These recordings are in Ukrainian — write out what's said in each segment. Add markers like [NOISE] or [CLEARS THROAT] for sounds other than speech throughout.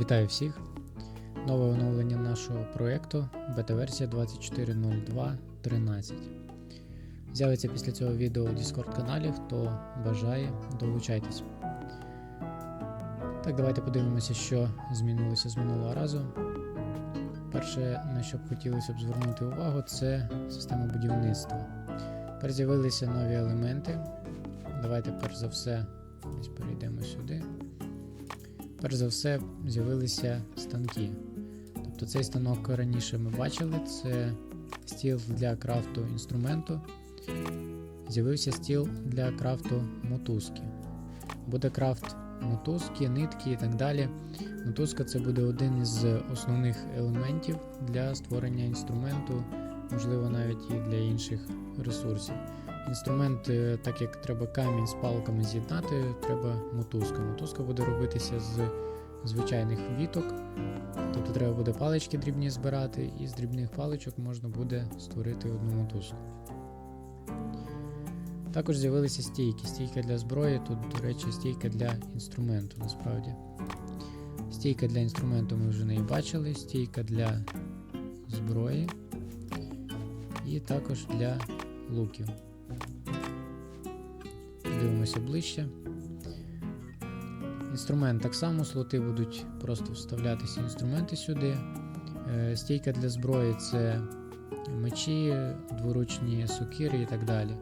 Вітаю всіх! Нове оновлення нашого проєкту бета-версія 24.02.13. З'явиться після цього відео у Discord каналі. Хто бажає, долучайтесь. Так, давайте подивимося, що змінилося з минулого разу. Перше, на що б хотілося б звернути увагу, це система будівництва. Тепер з'явилися нові елементи. Давайте перш за все десь перейдемо сюди. Перш за все, з'явилися станки. Тобто цей станок раніше ми бачили, це стіл для крафту інструменту. З'явився стіл для крафту мотузки. Буде крафт мотузки, нитки і так далі. Мотузка це буде один із основних елементів для створення інструменту, можливо, навіть і для інших ресурсів. Інструмент, е, так як треба камінь з палками з'єднати, треба мотузка. Мотузка буде робитися з звичайних віток, тобто треба буде палички дрібні збирати, і з дрібних паличок можна буде створити одну мотузку. Також з'явилися стійки. Стійка для зброї, тут, до речі, стійка для інструменту насправді. Стійка для інструменту ми вже не бачили, стійка для зброї і також для луків. Дивимося ближче. Інструмент так само, слоти будуть просто вставлятися інструменти сюди. Е, Стійка для зброї це мечі, дворучні сокири і так далі.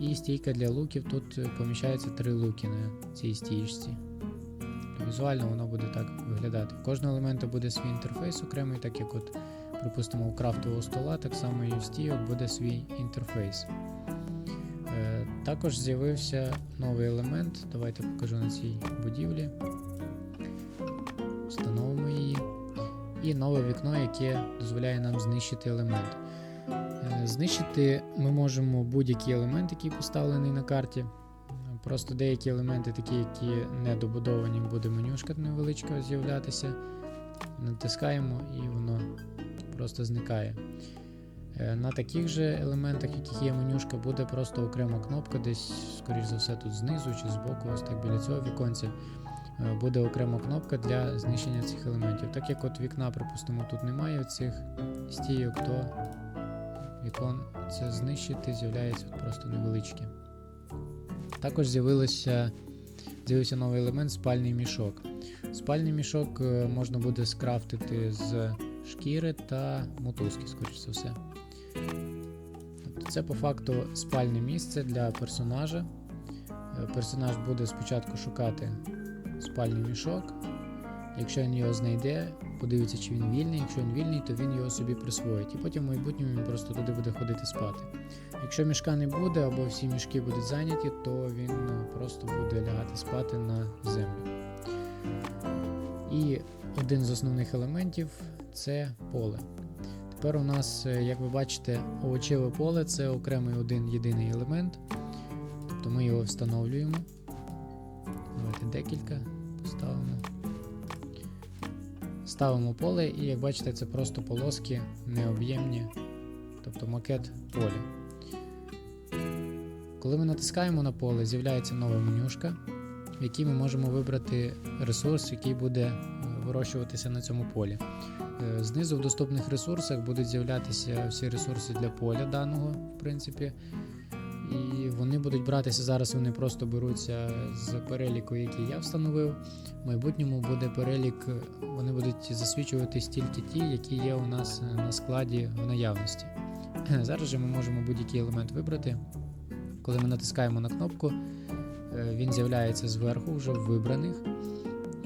І стійка для луків тут поміщається три луки на цій стіжці. Візуально воно буде так виглядати. В кожного елементу буде свій інтерфейс окремий, так як от, припустимо, у крафтового стола, так само і у стійок буде свій інтерфейс. Е, Також з'явився новий елемент. Давайте покажу на цій будівлі. Встановимо її. І нове вікно, яке дозволяє нам знищити елемент. Е, Знищити ми можемо будь-який елемент, який поставлений на карті. Просто деякі елементи, такі, які не добудовані, буде менюшка невеличка з'являтися. Натискаємо і воно просто зникає. Е, На таких же елементах, яких є менюшка, буде просто окрема кнопка, десь, скоріш за все, тут знизу чи збоку, ось так біля цього віконця, е, буде окрема кнопка для знищення цих елементів. Так як от вікна, припустимо, тут немає цих стійок, то вікон це знищити з'являється просто невеличке. Також з'явився новий елемент спальний мішок. Спальний мішок е, можна буде скрафтити з шкіри та мотузки, скоріш за все. Це по факту спальне місце для персонажа. Е, Персонаж буде спочатку шукати спальний мішок. Якщо він його знайде, подивиться, чи він вільний. Якщо він вільний, то він його собі присвоїть. І потім в майбутньому він просто туди буде ходити спати. Якщо мішка не буде або всі мішки будуть зайняті, то він е, просто буде лягати спати на землю. І один з основних елементів це поле. Тепер у нас, е, як ви бачите, овочеве поле це окремий один єдиний елемент. Тобто ми його встановлюємо. Давайте декілька поставимо. Ставимо поле, і як бачите, це просто полоски необ'ємні, тобто макет поля. Коли ми натискаємо на поле, з'являється нова менюшка, в якій ми можемо вибрати ресурс, який буде вирощуватися на цьому полі. Е, Знизу в доступних ресурсах будуть з'являтися всі ресурси для поля даного, в принципі. І вони будуть братися зараз, вони просто беруться з переліку, який я встановив. В майбутньому буде перелік, вони будуть засвічуватись тільки ті, які є у нас на складі в наявності. Зараз же ми можемо будь-який елемент вибрати. Коли ми натискаємо на кнопку, е, він з'являється зверху вже в вибраних.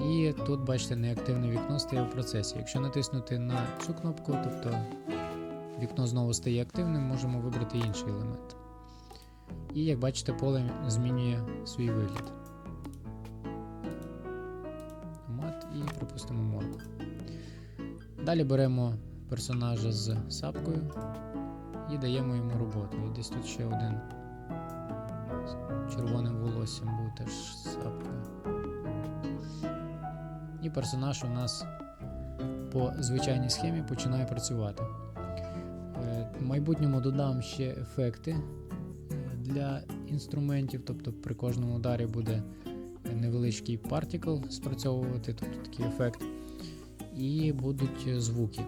І тут, бачите, неактивне вікно стає в процесі. Якщо натиснути на цю кнопку, тобто вікно знову стає активним, можемо вибрати інший елемент. І як бачите, поле змінює свій вигляд. Томат і припустимо морку. Далі беремо персонажа з сапкою і даємо йому роботу. І десь тут ще один з червоним волоссям був теж з сапкою. І персонаж у нас по звичайній схемі починає працювати. Е, В майбутньому додам ще ефекти для інструментів, тобто при кожному ударі буде невеличкий партикл спрацьовувати, тобто такий ефект. і будуть звуки.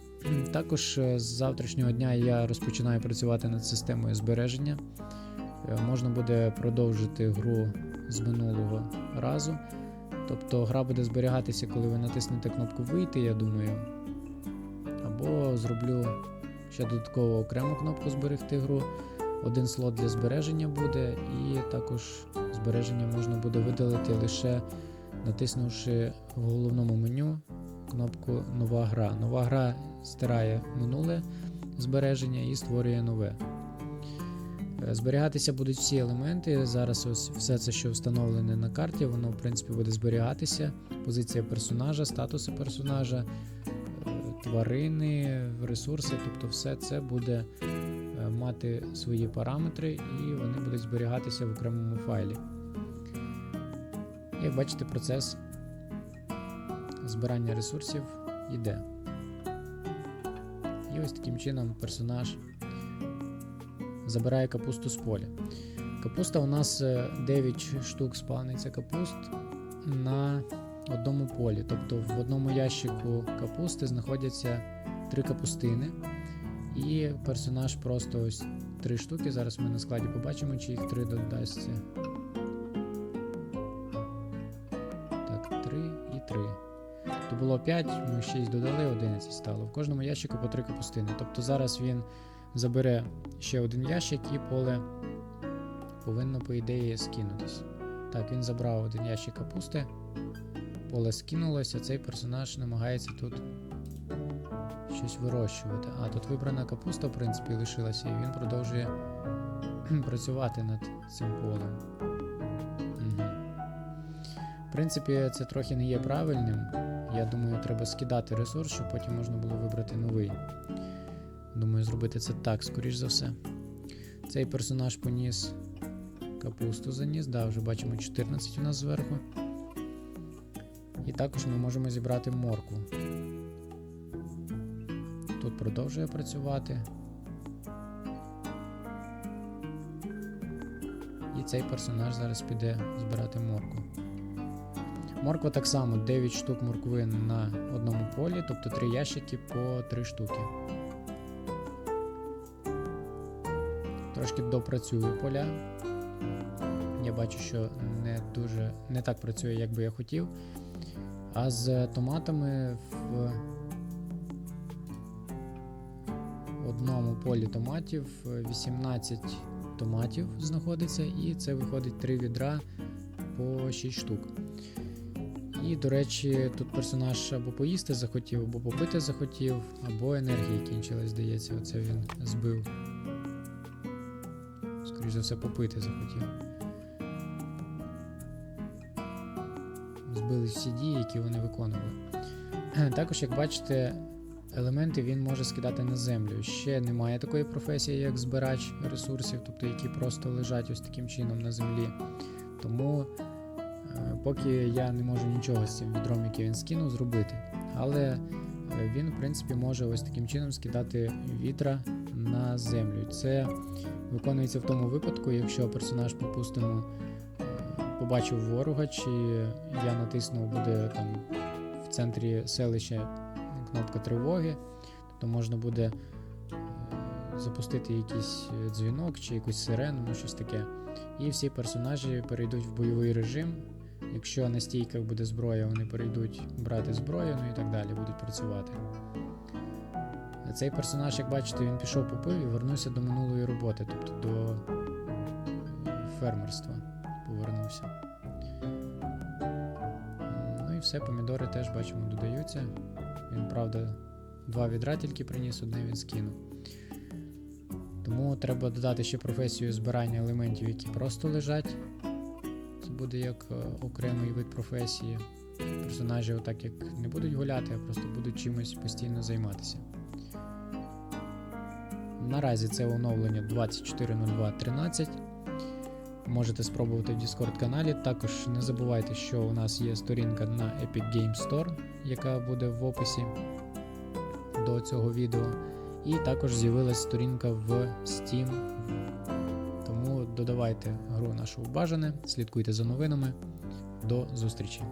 [CLEARS THROAT] Також е, з завтрашнього дня я розпочинаю працювати над системою збереження. Е, Можна буде продовжити гру з минулого разу. Тобто гра буде зберігатися, коли ви натиснете кнопку Вийти, я думаю. Або зроблю ще додатково окрему кнопку Зберегти гру. Один слот для збереження буде, і також збереження можна буде видалити лише натиснувши в головному меню кнопку Нова гра. Нова гра стирає минуле збереження і створює нове. Е, Зберігатися будуть всі елементи. Зараз ось все це, що встановлене на карті, воно в принципі буде зберігатися. Позиція персонажа, статуси персонажа, е, тварини, ресурси, тобто все це буде е, мати свої параметри і вони будуть зберігатися в окремому файлі. Як бачите, процес збирання ресурсів йде. І ось таким чином персонаж забирає капусту з поля. Капуста у нас е, 9 штук спавниться капуст на одному полі. Тобто в одному ящику капусти знаходяться 3 капустини. І персонаж просто ось 3 штуки. Зараз ми на складі побачимо, чи їх 3 додасться. Так, 3 і 3. То було 5, ми 6 додали, 11 стало. В кожному ящику по 3 капустини. Тобто зараз він забере ще один ящик і поле повинно, по ідеї, скинутись. Так, він забрав один ящик капусти, поле скинулося, цей персонаж намагається тут щось вирощувати. А, тут вибрана капуста, в принципі, лишилася, і він продовжує [CLEARS THROAT] працювати над цим полем. Угу. В принципі, це трохи не є правильним. Я думаю, треба скидати ресурс, щоб потім можна було вибрати новий. Думаю, зробити це так, скоріш за все. Цей персонаж поніс капусту заніс, да, вже бачимо 14 у нас зверху. І також ми можемо зібрати моркву. Тут продовжує працювати. І цей персонаж зараз піде збирати моркву. Морква так само 9 штук моркви на одному полі, тобто 3 ящики по 3 штуки. Трошки допрацюю поля. Я бачу, що не дуже не так працює, як би я хотів. А з томатами в одному полі томатів 18 томатів знаходиться, і це виходить 3 відра по 6 штук. І, до речі, тут персонаж або поїсти захотів, або попити захотів, або енергії кінчилась, здається, оце він збив. Скоріше за все, попити захотів. Збили всі дії, які вони виконували. [CLEARS THROAT] Також, як бачите, елементи він може скидати на землю. Ще немає такої професії, як збирач ресурсів, тобто які просто лежать ось таким чином на землі. Тому е, поки я не можу нічого з цим відром, який він скинув, зробити. Але він, в принципі, може ось таким чином скидати вітра на землю. Це виконується в тому випадку, якщо персонаж, припустимо, е, побачив ворога, чи я натиснув, буде там в центрі селища кнопка тривоги, тобто можна буде е, запустити якийсь е, дзвінок чи якусь сирену, ну щось таке. І всі персонажі перейдуть в бойовий режим. Якщо на стійках буде зброя, вони перейдуть брати зброю, ну і так далі, будуть працювати. Цей персонаж, як бачите, він пішов попив і вернувся до минулої роботи, тобто до е, фермерства повернувся. Ну і все, помідори теж бачимо додаються. Він, правда, два відра тільки приніс, одне він скинув. Тому треба додати ще професію збирання елементів, які просто лежать. Буде як е, окремий вид професії. Персонажі, отак як не будуть гуляти, а просто будуть чимось постійно займатися. Наразі це оновлення 24.02.13. Можете спробувати в Discord каналі. Також не забувайте, що у нас є сторінка на Epic Games Store, яка буде в описі до цього відео. І також з'явилась сторінка в Steam. Додавайте гру нашу бажане, слідкуйте за новинами. До зустрічі!